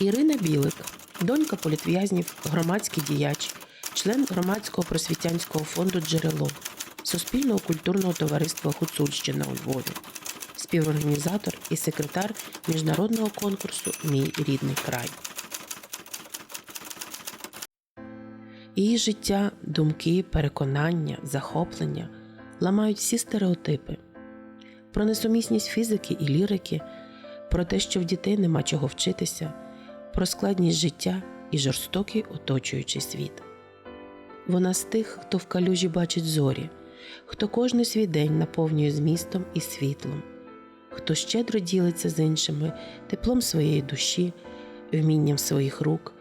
Ірина Білик, донька політв'язнів, громадський діяч, член громадського просвітянського фонду Джерело, Суспільного культурного товариства Гуцульщина у Львові, співорганізатор і секретар міжнародного конкурсу Мій рідний край. Її життя, думки, переконання, захоплення ламають всі стереотипи про несумісність фізики і лірики, про те, що в дітей нема чого вчитися, про складність життя і жорстокий оточуючий світ. Вона з тих, хто в калюжі бачить зорі, хто кожний свій день наповнює змістом і світлом, хто щедро ділиться з іншими теплом своєї душі, вмінням своїх рук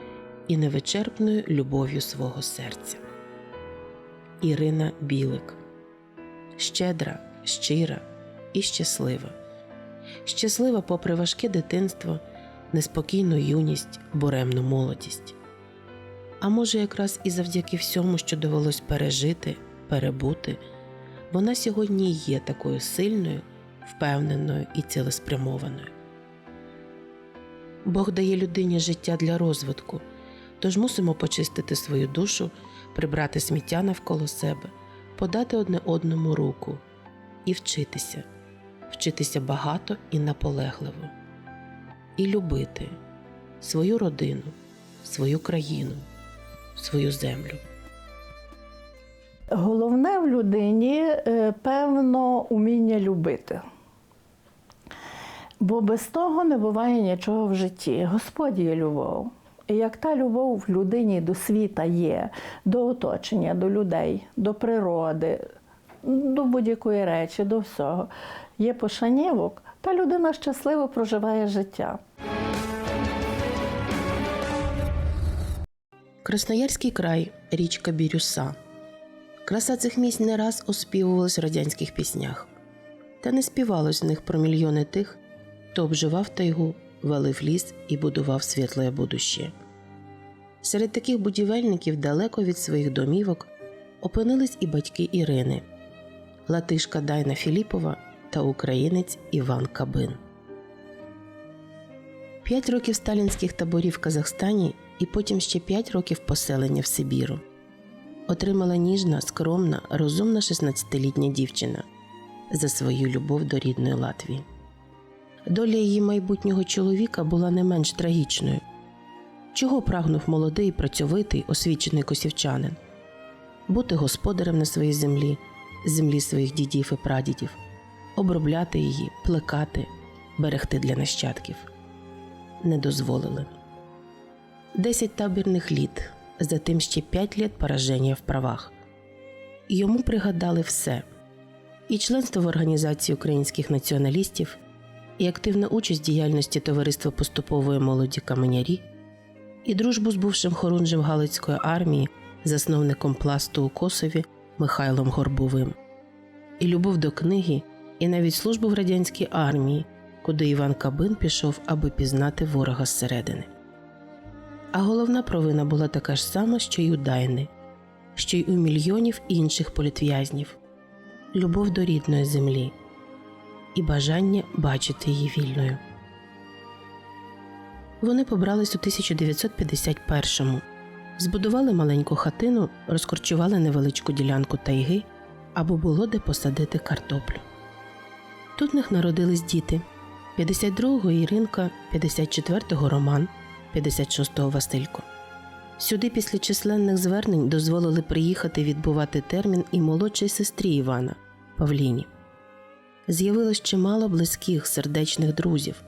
і невичерпною любов'ю свого серця. Ірина Білик щедра, щира і щаслива. Щаслива, попри важке дитинство, неспокійну юність, буремну молодість. А може, якраз і завдяки всьому, що довелось пережити, перебути, вона сьогодні є такою сильною, впевненою і цілеспрямованою. Бог дає людині життя для розвитку, тож мусимо почистити свою душу, прибрати сміття навколо себе, подати одне одному руку і вчитися, вчитися багато і наполегливо, і любити свою родину, свою країну, свою землю. Головне в людині, е, певно, уміння любити. Бо без того не буває нічого в житті. Господь є любов. І як та любов в людині до світа є, до оточення, до людей, до природи, до будь-якої речі, до всього, є пошанівок, та людина щасливо проживає життя. Красноярський край, річка Бірюса. Краса цих місць не раз оспівувалась в радянських піснях, та не співалось в них про мільйони тих, хто обживав тайгу, валив ліс і будував світле будуще. Серед таких будівельників далеко від своїх домівок опинились і батьки Ірини, латишка Дайна Філіпова та українець Іван Кабин. П'ять років сталінських таборів в Казахстані і потім ще п'ять років поселення в Сибіру. Отримала ніжна, скромна, розумна 16-літня дівчина за свою любов до рідної Латвії. Доля її майбутнього чоловіка була не менш трагічною. Чого прагнув молодий, працьовитий, освічений косівчанин? Бути господарем на своїй землі, землі своїх дідів і прадідів, обробляти її, плекати, берегти для нащадків. Не дозволили. Десять табірних літ, затим ще п'ять літ пораження в правах. Йому пригадали все: і членство в організації українських націоналістів, і активна участь в діяльності Товариства поступової молоді Каменярі, і дружбу з бувшим хорунжем Галицької армії, засновником пласту у Косові Михайлом Горбовим, і любов до книги, і навіть службу в радянській армії, куди Іван Кабин пішов, аби пізнати ворога зсередини. А головна провина була така ж сама, що й у Дайни, що й у мільйонів інших політв'язнів любов до рідної землі і бажання бачити її вільною. Вони побрались у 1951-му, збудували маленьку хатину, розкорчували невеличку ділянку тайги, або було де посадити картоплю. Тут в них народились діти 52-го Іринка, 54-го Роман, 56-го Василько. Сюди після численних звернень дозволили приїхати відбувати термін і молодшій сестрі Івана Павліні. З'явилось чимало близьких сердечних друзів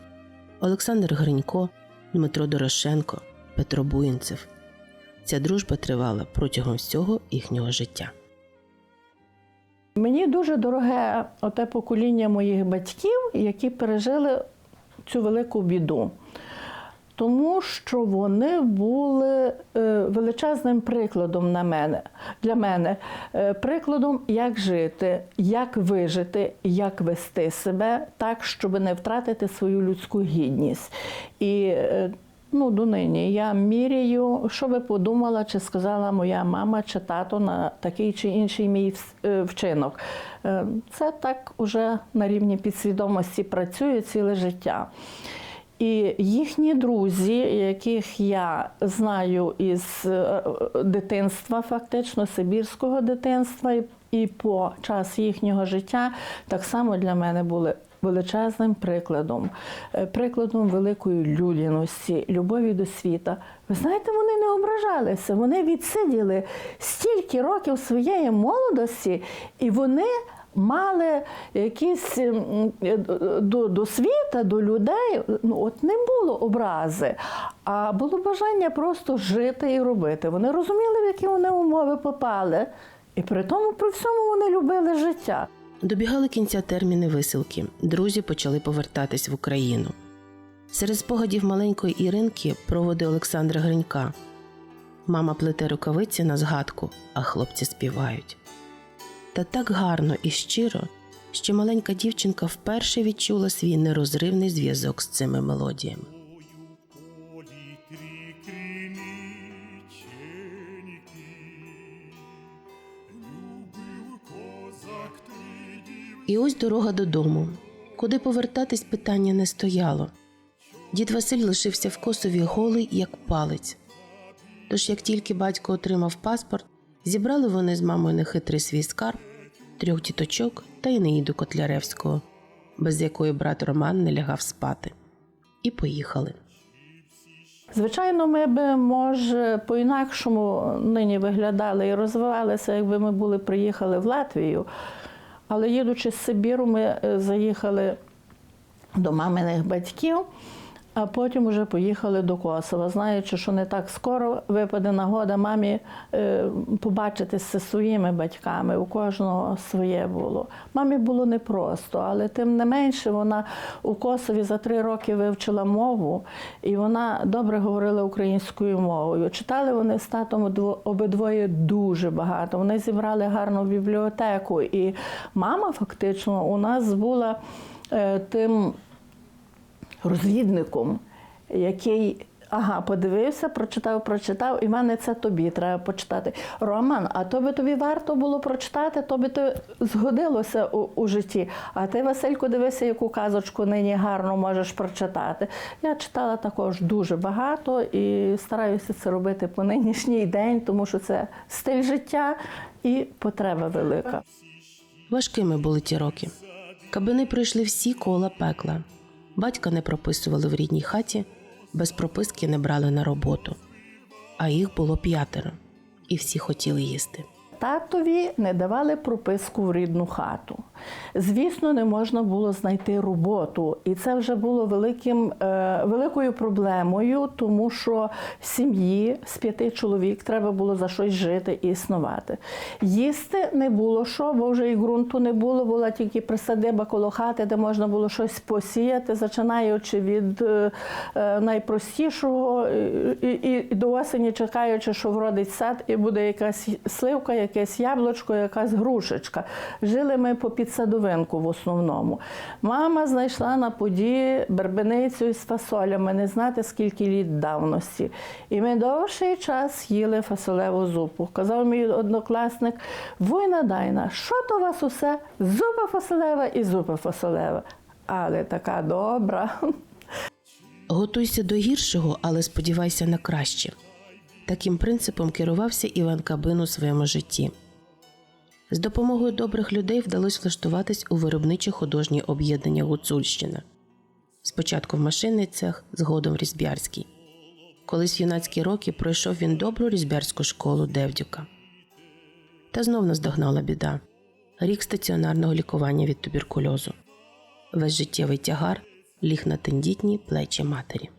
Олександр Гринько, Дмитро Дорошенко, Петро Буїнцев. Ця дружба тривала протягом всього їхнього життя. Мені дуже дороге оте покоління моїх батьків, які пережили цю велику біду. Тому що вони були е, величезним прикладом на мене, для мене, Е, прикладом, як жити, як вижити, як вести себе так, щоб не втратити свою людську гідність. І е, ну, донині я міряю, що би подумала, чи сказала моя мама чи тато на такий чи інший мій е, вчинок. Е, Це так уже на рівні підсвідомості працює ціле життя. І їхні друзі, яких я знаю із е, дитинства, фактично, сибірського дитинства, і- і по час їхнього життя, так само для мене були величезним прикладом, е, прикладом великої людяності, любові до світа. Ви знаєте, вони не ображалися, вони відсиділи стільки років своєї молодості, і вони мали якісь е, до, до світа, до людей. Ну, от не було образи, а було бажання просто жити і робити. Вони розуміли, в які вони умови попали, і при тому, при всьому вони любили життя. Добігали кінця терміни висилки. Друзі почали повертатись в Україну. Серед спогадів маленької Іринки проводи Олександра Гринька. Мама плете рукавиці на згадку, а хлопці співають. Та так гарно і щиро, що маленька дівчинка вперше відчула свій нерозривний зв'язок з цими мелодіями. І ось дорога додому. Куди повертатись питання не стояло. Дід Василь лишився в Косові голий, як палець. Тож, як тільки батько отримав паспорт, зібрали вони з мамою нехитрий свій скарб, трьох діточок та й Неїду Котляревського, без якої брат Роман не лягав спати. І поїхали. Звичайно, ми би, може, по-інакшому нині виглядали і розвивалися, якби ми були приїхали в Латвію. Але їдучи з Сибіру, ми е, заїхали до маминих батьків, а потім вже поїхали до Косова, знаючи, що не так скоро випаде нагода мамі е, побачитися зі своїми батьками. У кожного своє було. Мамі було непросто, але тим не менше вона у Косові за три роки вивчила мову, і вона добре говорила українською мовою. Читали вони з татом дво- обидвоє дуже багато. Вони зібрали гарну бібліотеку. І мама фактично у нас була е, тим розвідником, який. Ага, подивився, прочитав, прочитав, і мене це тобі треба почитати. Роман, а то би тобі варто було прочитати, то би то згодилося у, у житті. А ти, Василько, дивися, яку казочку нині гарно можеш прочитати. Я читала також дуже багато і стараюся це робити по нинішній день, тому що це стиль життя і потреба велика. Важкими були ті роки. Кабини пройшли всі кола пекла. Батька не прописували в рідній хаті, без прописки не брали на роботу. А їх було п'ятеро, і всі хотіли їсти. Татові не давали прописку в рідну хату. Звісно, не можна було знайти роботу, і це вже було великим, е, великою проблемою, тому що сім'ї з п'яти чоловік треба було за щось жити і існувати. Їсти не було що, бо вже і ґрунту не було, була тільки присадиба коло хати, де можна було щось посіяти, починаючи від е, е, найпростішого і, і, і до осені чекаючи, що вродить сад, і буде якась сливка, якесь яблучко, якась грушечка. Жили ми по підсадовинку в основному. Мама знайшла на поді бербеницю із фасолями, не знати скільки літ давності. І ми довший час їли фасолеву зупу. Казав мій однокласник: Война дайна, що то у вас усе? Зупа фасолева і зупа фасолева. Але така добра. Готуйся до гіршого, але сподівайся на краще. Таким принципом керувався Іван Кабин у своєму житті. З допомогою добрих людей вдалося влаштуватись у виробниче художнє об'єднання Гуцульщина. Спочатку в машинний цех, згодом в різб'ярський. Колись в юнацькі роки пройшов він добру різб'ярську школу Девдюка. Та знов наздогнала біда рік стаціонарного лікування від туберкульозу. Весь життєвий тягар ліг на тендітні плечі матері.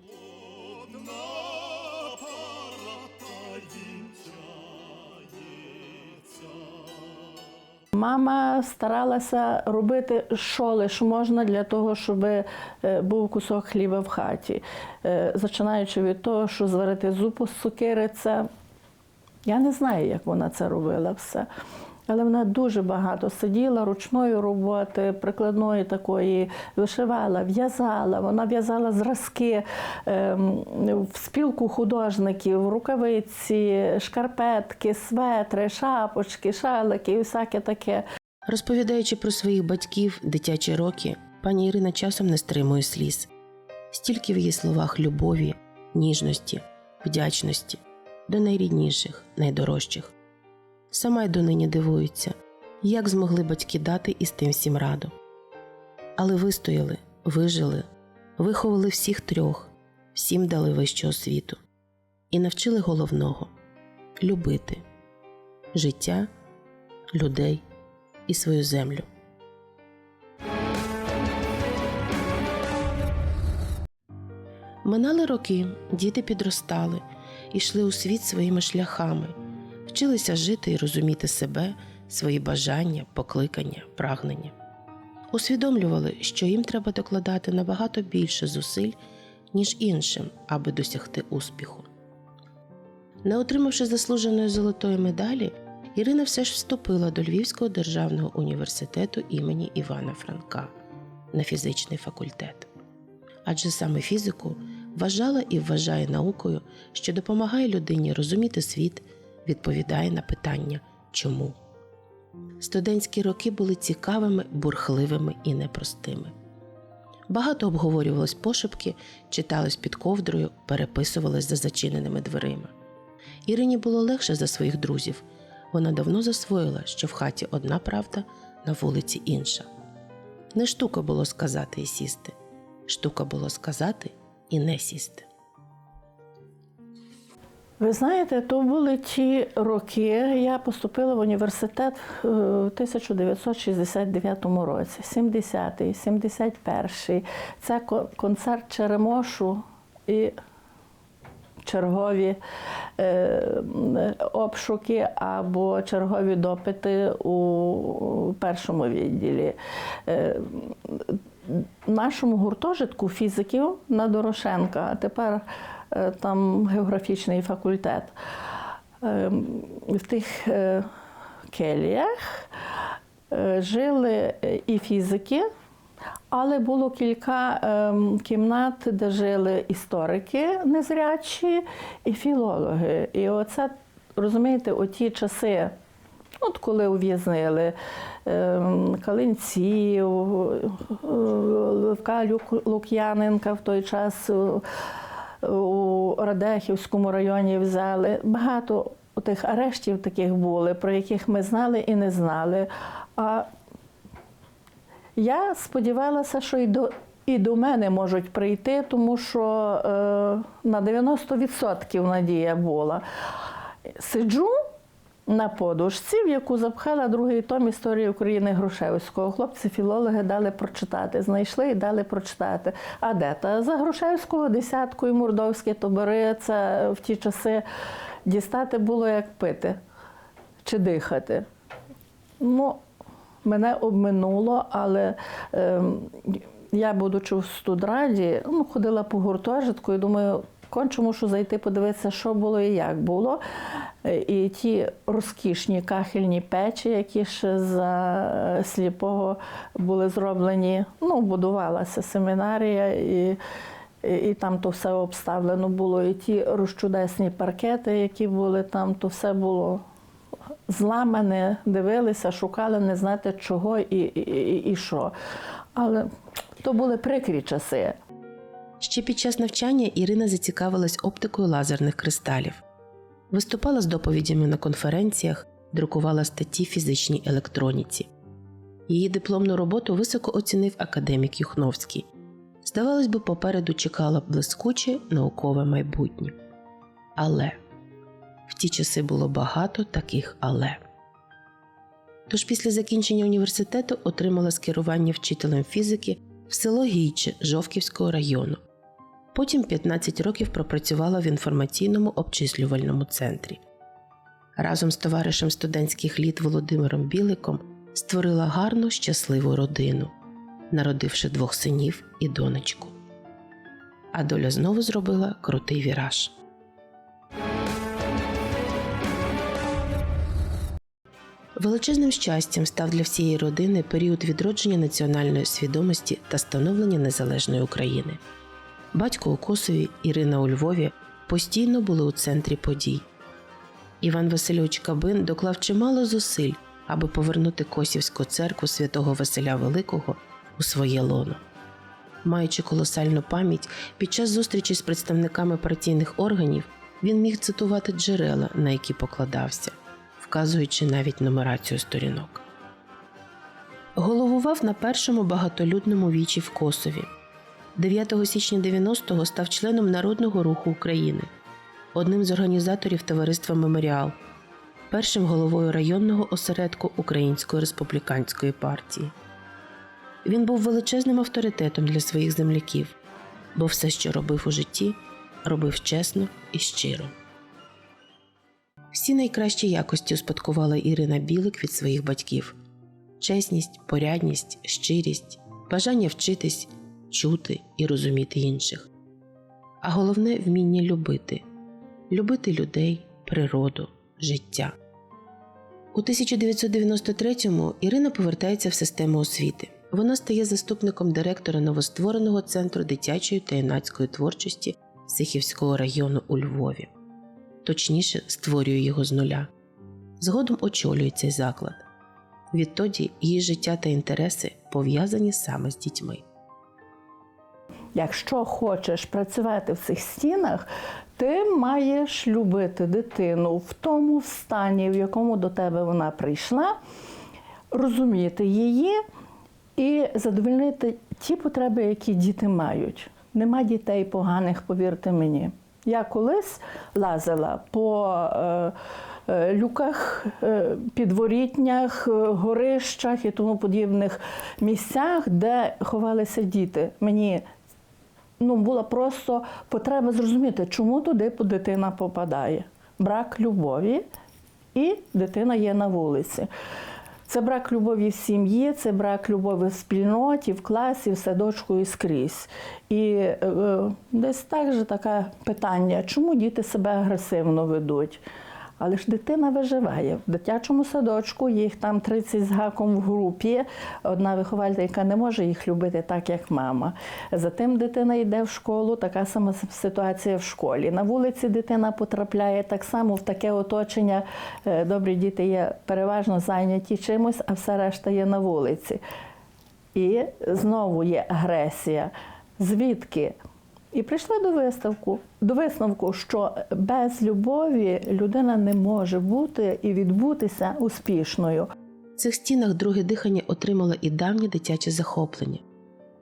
Мама старалася робити, що лиш можна для того, щоб е, був кусок хліба в хаті. Зачинаючи Починаючи від того, що зварити зупу з сукириця. я не знаю, як вона це робила все. Але вона дуже багато сиділа ручної роботи, прикладної такої, вишивала, в'язала. Вона в'язала зразки ем, в спілку художників, рукавиці, шкарпетки, светри, шапочки, шалики і всяке таке. Розповідаючи про своїх батьків дитячі роки, пані Ірина часом не стримує сліз. стільки в її словах любові, ніжності, вдячності до найрідніших, найдорожчих. Сама й донині дивується, як змогли батьки дати із тим всім раду. Але вистояли, вижили, виховали всіх трьох, всім дали вищу освіту і навчили головного любити життя, людей і свою землю. Минали роки, діти підростали, йшли у світ своїми шляхами, вчилися жити і розуміти себе, свої бажання, покликання, прагнення. Усвідомлювали, що їм треба докладати набагато більше зусиль, ніж іншим, аби досягти успіху. Не отримавши заслуженої золотої медалі, Ірина все ж вступила до Львівського державного університету імені Івана Франка на фізичний факультет. Адже саме фізику вважала і вважає наукою, що допомагає людині розуміти світ, відповідає на питання чому. Студентські роки були цікавими, бурхливими і непростими. Багато обговорювалось пошепки, читалось під ковдрою, переписувалось за зачиненими дверима. Ірині було легше за своїх друзів. Вона давно засвоїла, що в хаті одна правда, на вулиці інша. Не штука було сказати і сісти, штука було сказати і не сісти. Ви знаєте, то були ті роки. Я поступила в університет е, в 1969 році, 70-й, 71-й. Це концерт Черемошу і чергові е, обшуки або чергові допити у першому відділі. Е, нашому гуртожитку фізиків на Дорошенка, а тепер там географічний факультет. Е, В тих е, келіях е, жили е, і фізики, але було кілька ем, кімнат, де жили історики незрячі і філологи. І оце, розумієте, оті часи. От коли ув'язнили ем, Калинців, е, Левка Лук'яненка в той час е, у Радехівському районі взяли. Багато тих арештів таких були, про яких ми знали і не знали. А я сподівалася, що і до, і до мене можуть прийти, тому що е, на 90% надія була. Сиджу на подушці, в яку запхала другий том історії України Грушевського. Хлопці філологи дали прочитати. Знайшли і дали прочитати. А де та за Грушевського десятку і мурдовські табори це в ті часи дістати було як пити чи дихати. Ну, мене обминуло, але ем, я, будучи в студраді, ну, ходила по гуртожитку і думаю, конче мушу зайти подивитися, що було і як було. Е, І ті розкішні кахельні печі, які ще за сліпого були зроблені, ну, будувалася семінарія. І, і там то все обставлено було, і ті розчудесні паркети, які були там, то все було зламане, дивилися, шукали не знати чого і, і, і, і що. Але то були прикрі часи. Ще під час навчання Ірина зацікавилась оптикою лазерних кристалів, виступала з доповідями на конференціях, друкувала статті фізичній електроніці. Її дипломну роботу високо оцінив академік Юхновський. Здавалось би, попереду чекала блискуче наукове майбутнє. Але в ті часи було багато таких але. Тож після закінчення університету отримала скерування вчителем фізики в село Гійче Жовківського району. Потім 15 років пропрацювала в інформаційному обчислювальному центрі. Разом з товаришем студентських літ Володимиром Біликом створила гарну щасливу родину, народивши двох синів і донечку. А доля знову зробила крутий віраж. Величезним щастям став для всієї родини період відродження національної свідомості та становлення незалежної України. Батько у Косові, Ірина у Львові постійно були у центрі подій. Іван Васильович Кабин доклав чимало зусиль, аби повернути Косівську церкву святого Василя Великого у своє лоно. Маючи колосальну пам'ять, під час зустрічі з представниками партійних органів він міг цитувати джерела, на які покладався, вказуючи навіть нумерацію сторінок. Головував на першому багатолюдному вічі в Косові. 9 січня 90-го став членом Народного руху України, одним з організаторів товариства Меморіал, першим головою районного осередку Української республіканської партії. Він був величезним авторитетом для своїх земляків, бо все, що робив у житті, робив чесно і щиро. Всі найкращі якості успадкувала Ірина Білик від своїх батьків: чесність, порядність, щирість, бажання вчитись, чути і розуміти інших. А головне вміння любити, любити людей, природу, життя. У 1993-му Ірина повертається в систему освіти. Вона стає заступником директора новоствореного центру дитячої та юнацької творчості Сихівського району у Львові. Точніше, створює його з нуля. Згодом очолює цей заклад. Відтоді її життя та інтереси пов'язані саме з дітьми. Якщо хочеш працювати в цих стінах, ти маєш любити дитину в тому стані, в якому до тебе вона прийшла, розуміти її і задовольнити ті потреби, які діти мають. Нема дітей поганих, повірте мені. Я колись лазила по е, е, люках, е, підворітнях, е, горищах і тому подібних місцях, де ховалися діти. Мені ну, була просто потреба зрозуміти, чому туди дитина попадає. Брак любові, і дитина є на вулиці. Це брак любові в сім'ї, це брак любові в спільноті, в класі, в садочку і скрізь. І е, е, десь так же таке питання, чому діти себе агресивно ведуть? Але ж дитина виживає. В дитячому садочку їх там 30 з гаком в групі. Одна вихователька не може їх любити так, як мама. Затим дитина йде в школу, така сама ситуація в школі. На вулиці дитина потрапляє так само в таке оточення. Е, Добрі діти є переважно зайняті чимось, а все решта є на вулиці. І знову є агресія. Звідки? І прийшли до виставку, до висновку, що без любові людина не може бути і відбутися успішною. В цих стінах друге дихання отримало і давнє дитяче захоплення.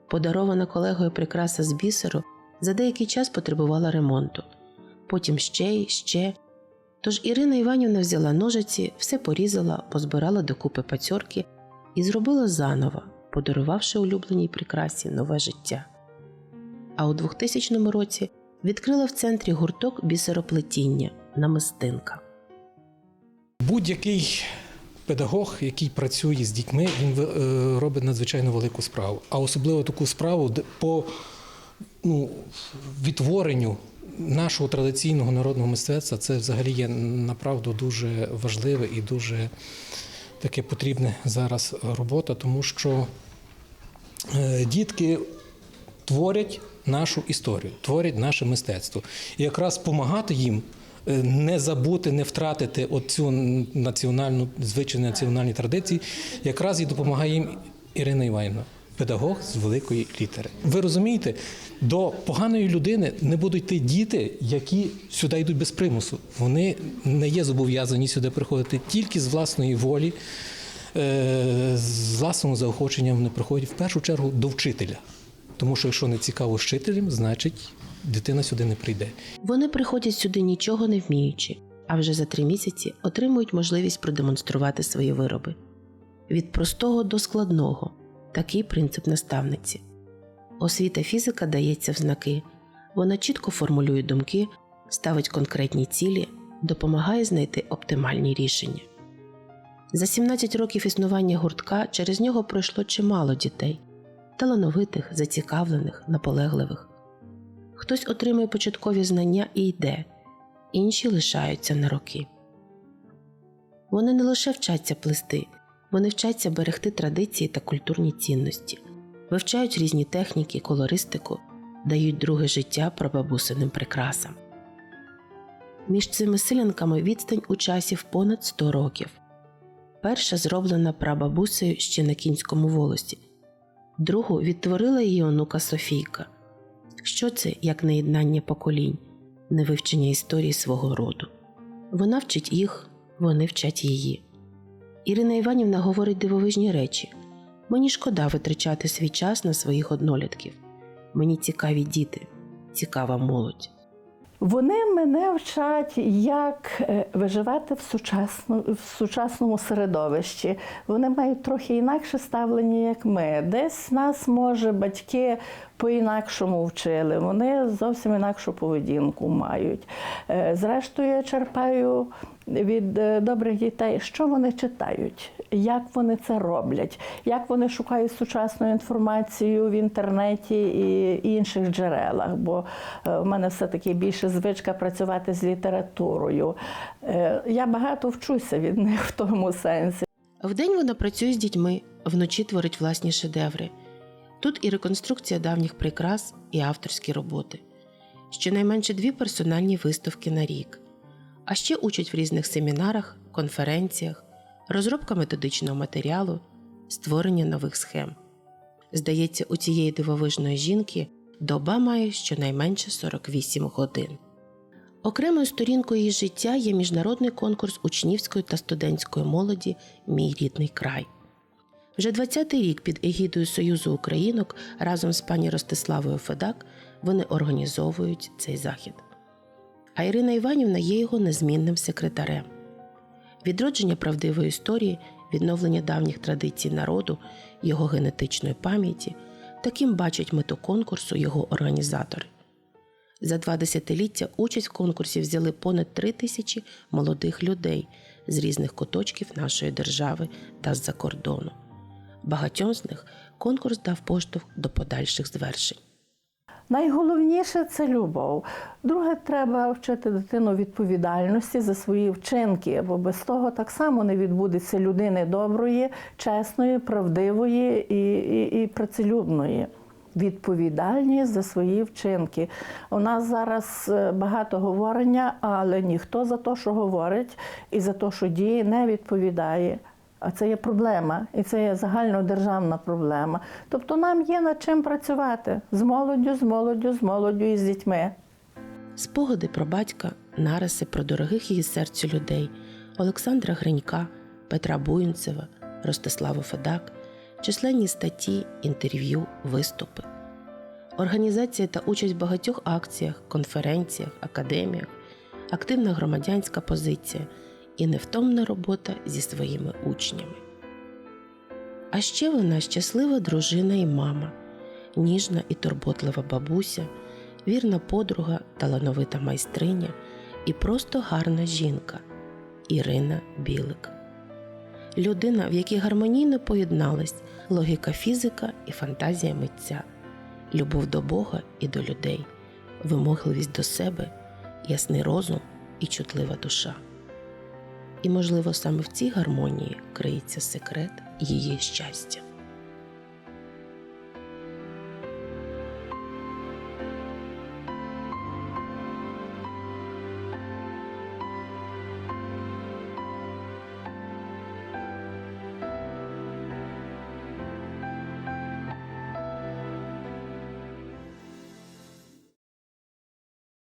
Подарована колегою прикраса з бісеру за деякий час потребувала ремонту. Потім ще й ще. Тож Ірина Іванівна взяла ножиці, все порізала, позбирала докупи пацьорки і зробила заново, подарувавши улюбленій прикрасі нове життя. А у 2000 році відкрила в центрі гурток бісероплетіння намистинка. Будь-який педагог, який працює з дітьми, він е, робить надзвичайно велику справу. А особливо таку справу по ну, відтворенню нашого традиційного народного мистецтва це взагалі є направду дуже важливе і дуже таке потрібне зараз робота, тому що е, дітки творять нашу історію, творять наше мистецтво. І якраз допомагати їм е, не забути, не втратити оцю національну звичайну національні традиції, якраз і допомагає їм Ірина Іванівна. Педагог з великої літери. Ви розумієте, до поганої людини не будуть йти діти, які сюди йдуть без примусу. Вони не є зобов'язані сюди приходити тільки з власної волі, е, з власним заохоченням вони приходять в першу чергу до вчителя. Тому що якщо не цікаво вчителям, значить дитина сюди не прийде. Вони приходять сюди нічого не вміючи, а вже за три місяці отримують можливість продемонструвати свої вироби. Від простого до складного такий принцип наставниці. Освіта фізика дається в знаки, вона чітко формулює думки, ставить конкретні цілі, допомагає знайти оптимальні рішення. За 17 років існування гуртка через нього пройшло чимало дітей талановитих, зацікавлених, наполегливих. Хтось отримує початкові знання і йде, інші лишаються на роки. Вони не лише вчаться плести, вони вчаться берегти традиції та культурні цінності, вивчають різні техніки, колористику, дають друге життя прабабусиним прикрасам. Між цими селянками відстань у часі в понад 100 років. Перша зроблена прабабусею ще на кінському волосі, другу відтворила її онука Софійка. Що це як неєднання поколінь, невивчення історії свого роду? Вона вчить їх, вони вчать її. Ірина Іванівна говорить дивовижні речі. Мені шкода витрачати свій час на своїх однолітків. Мені цікаві діти, цікава молодь. Вони мене вчать, як е, виживати в, сучасно, в сучасному середовищі. Вони мають трохи інакше ставлення, як ми. Десь нас, може, батьки по-інакшому вчили, вони зовсім інакшу поведінку мають. Е, Зрештою, я черпаю від е, добрих дітей, що вони читають, як вони це роблять, як вони шукають сучасну інформацію в інтернеті і інших джерелах. Бо е, в мене все-таки більше звичка працювати з літературою. Я багато вчуся від них в тому сенсі. Вдень вона працює з дітьми, вночі творить власні шедеври. Тут і реконструкція давніх прикрас, і авторські роботи. Щонайменше дві персональні виставки на рік. А ще учать в різних семінарах, конференціях, розробка методичного матеріалу, створення нових схем. Здається, у цієї дивовижної жінки доба має щонайменше 48 годин. Окремою сторінкою її життя є міжнародний конкурс учнівської та студентської молоді Мій рідний край. Вже 20-й рік під егідою Союзу Українок разом з пані Ростиславою Федак вони організовують цей захід. А Ірина Іванівна є його незмінним секретарем. Відродження правдивої історії, відновлення давніх традицій народу, його генетичної пам'яті таким бачать мету конкурсу його організатори. За два десятиліття участь в конкурсі взяли понад три тисячі молодих людей з різних куточків нашої держави та з-за кордону. Багатьом з них конкурс дав поштовх до подальших звершень. Найголовніше це любов. Друге, треба вчити дитину відповідальності за свої вчинки, бо без того так само не відбудеться людини доброї, чесної, правдивої і, і, і працелюбної. Відповідальність за свої вчинки. У нас зараз е, багато говорення, але ніхто за те, що говорить, і за те, що діє, не відповідає. А це є проблема, і це є загальнодержавна проблема. Тобто нам є над чим працювати з молоддю, з молоддю, з молоддю і з дітьми. Спогади про батька, нариси про дорогих її серцю людей Олександра Гринька, Петра Буїнцева, Ростиславу Федак, численні статті, інтерв'ю, виступи. Організація та участь в багатьох акціях, конференціях, академіях, активна громадянська позиція і невтомна робота зі своїми учнями. А ще вона щаслива дружина і мама, ніжна і турботлива бабуся, вірна подруга, талановита майстриня і просто гарна жінка Ірина Білик. Людина, в якій гармонійно поєднались логіка фізика і фантазія митця, любов до Бога і до людей, вимогливість до себе, ясний розум і чутлива душа. І, можливо, саме в цій гармонії криється секрет її щастя.